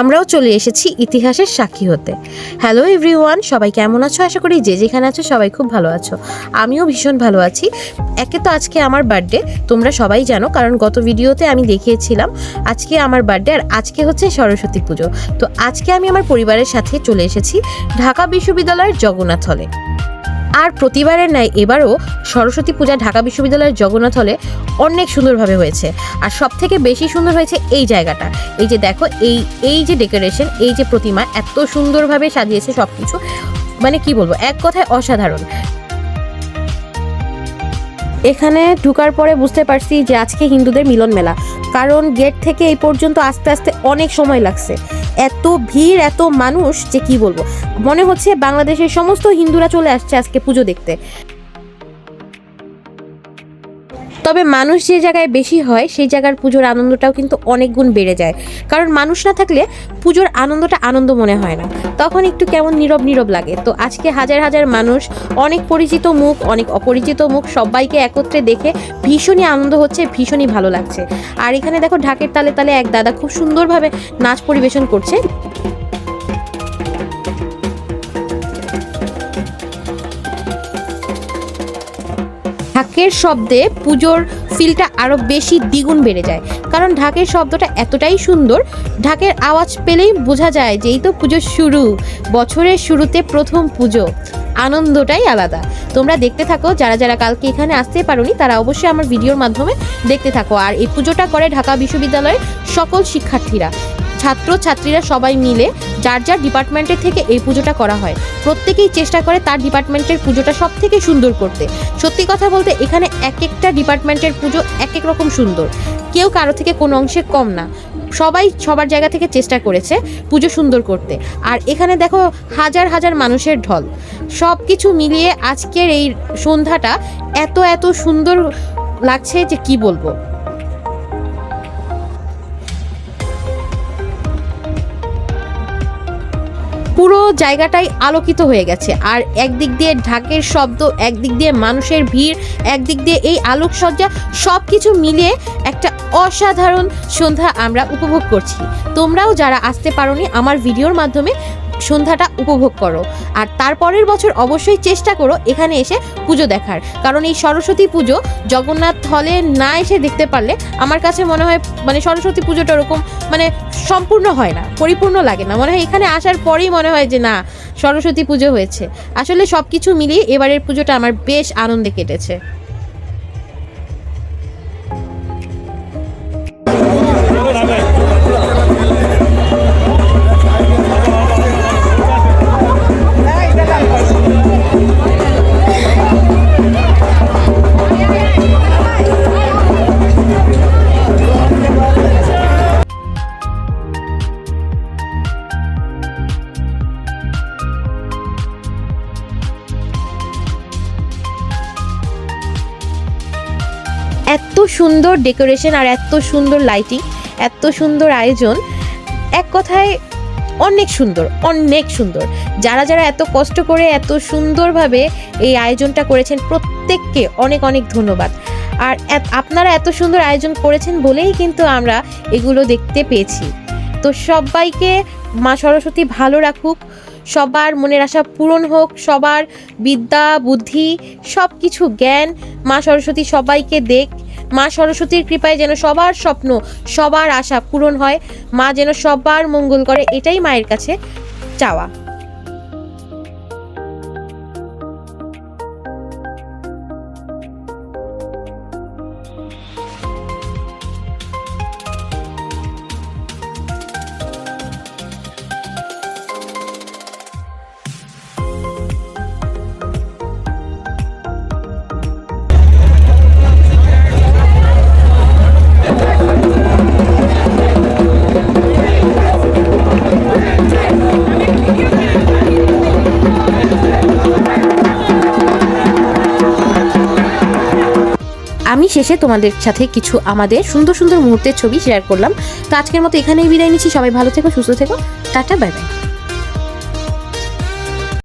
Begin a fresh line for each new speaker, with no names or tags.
আমরাও চলে এসেছি ইতিহাসের সাক্ষী হতে। হ্যালো এভরিওয়ান সবাই কেমন আছো? আশা করি যে যেখানে আছো সবাই খুব ভালো আছো। আমিও ভীষণ ভালো আছি। একে তো আজকে আমার বার্থডে তোমরা সবাই জানো, কারণ গত ভিডিওতে আমি দেখিয়েছিলাম আজকে আমার বার্থডে আর আজকে হচ্ছে সরস্বতী পুজো। তো আজকে আমি আমার পরিবারের সাথে চলে এসেছি ঢাকা বিশ্ববিদ্যালয়ের জগন্নাথ হলে আর প্রতিবারের ন্যায় এবারও সরস্বতী পূজা ঢাকা বিশ্ববিদ্যালয়ের জগন্নাথ হলে অনেক সুন্দরভাবে হয়েছে। আর সব থেকে বেশি সুন্দর হয়েছে এই জায়গাটা। এই যে দেখো, এই এই যে ডেকোরেশন এই যে প্রতিমা, এত সুন্দরভাবে সাজিয়েছে সব কিছু মানে কি বলব, এক কথায় অসাধারণ। এখানে ঢুকার পরে বুঝতে পারছি যে আজকে হিন্দুদের মিলন মেলা কারণ গেট থেকে এই পর্যন্ত আস্তে আস্তে অনেক সময় লাগছে। এত ভিড়, এত মানুষ, যে কি বলব? মনে হচ্ছে বাংলাদেশের সমস্ত হিন্দুরা চলে আসছে আজকে পুজো দেখতে। তবে মানুষ যে জায়গায় বেশি হয়, সেই জায়গার পুজোর আনন্দটাও কিন্তু অনেক গুণ বেড়ে যায়। কারণ মানুষ না থাকলে পুজোর আনন্দটা আনন্দ মনে হয় না। তখন একটু কেমন নীরব নীরব লাগে। তো আজকে হাজার হাজার মানুষ, অনেক পরিচিত মুখ, অনেক অপরিচিত মুখ, সবাইকে একত্রে দেখে ভীষণই আনন্দ হচ্ছে, ভীষণই ভালো লাগছে। আর এখানে দেখো ঢাকের তালে তালে এক দাদা খুব সুন্দরভাবে নাচ পরিবেশন করছে। ঢাকের শব্দে পুজোর ফিলটা আরও বেশি দ্বিগুণ বেড়ে যায়। কারণ ঢাকের শব্দটা এতটাই সুন্দর, ঢাকের আওয়াজ পেলেই বোঝা যায় যে এই তো পুজোর শুরু, বছরের শুরুতে প্রথম পুজো। আনন্দটাই আলাদা। তোমরা দেখতে থাকো, যারা যারা কালকে এখানে আসতে পারোনি, তারা অবশ্যই আমার ভিডিওর মাধ্যমে দেখতে থাকো। আর এই পুজোটা করে ঢাকা বিশ্ববিদ্যালয়ের সকল শিক্ষার্থীরা। ছাত্র ছাত্রীরা সবাই মিলে যার যার ডিপার্টমেন্টের থেকে এই পুজোটা করা হয়। প্রত্যেকেই চেষ্টা করে তার ডিপার্টমেন্টের পুজোটা সব থেকে সুন্দর করতে। সত্যি কথা বলতে এখানে এক একটা ডিপার্টমেন্টের পুজো এক এক রকম সুন্দর। কেউ কারও থেকে কোনো অংশে কম না। সবাই সবার জায়গা থেকে চেষ্টা করেছে পুজো সুন্দর করতে। আর এখানে দেখো হাজার হাজার মানুষের ঢল। সব কিছু মিলিয়ে আজকের এই সন্ধ্যাটা এত এত সুন্দর লাগছে যে কি বলব? জায়গাটাই আলোকিত হয়ে গেছে। আর একদিক দিয়ে ঢাকের শব্দ, একদিক দিয়ে মানুষের ভিড়, একদিক দিয়ে এই আলোকসজ্জা সব কিছু মিলিয়ে একটা অসাধারণ সন্ধ্যা আমরা উপভোগ করছি। তোমরাও যারা আসতে পারোনি আমার ভিডিওর মাধ্যমে সন্ধ্যাটা উপভোগ করো। আর তারপরের বছর অবশ্যই চেষ্টা করো এখানে এসে পুজো দেখার। কারণ এই সরস্বতী পুজো জগন্নাথ হলে না এসে দেখতে পারলে আমার কাছে মনে হয় মানে সরস্বতী পুজোটা ওরকম মানে সম্পূর্ণ হয় না, পরিপূর্ণ লাগে না। মনে হয় এখানে আসার পরেই মনে হয় যে না, সরস্বতী পুজো হয়েছে। আসলে সব কিছু মিলিয়ে এবারের পুজোটা আমার বেশ আনন্দে কেটেছে। সুন্দর ডেকোরেশন আর এত সুন্দর লাইটিং, এত সুন্দর আয়োজন। এক কথায় অনেক সুন্দর অনেক সুন্দর। যারা যারা এত কষ্ট করে এত সুন্দরভাবে এই আয়োজনটা করেছেন, প্রত্যেককে অনেক অনেক ধন্যবাদ। আর আপনারা এত সুন্দর আয়োজন করেছেন বলেই কিন্তু আমরা এগুলো দেখতে পেয়েছি। তো সবাইকে মা সরস্বতী ভালো রাখুক, সবার মনের আশা পূরণ হোক, সবার বিদ্যা, বুদ্ধি সব কিছু জ্ঞান মা সরস্বতী সবাইকে দেখ। মা সরস্বতীর কৃপায় যেন সবার স্বপ্ন, সবার আশা পূরণ হয়। মা যেন সবার মঙ্গল করে, এটাই মায়ের কাছে চাওয়া। আমি শেষে তোমাদের সাথে কিছু আমাদের সুন্দর সুন্দর মুহূর্তের ছবি শেয়ার করলাম। তো আজকের মতো এখানেই বিদায় নিচ্ছি। সবাই ভালো থেকো, সুস্থ থেকো। Tata bye bye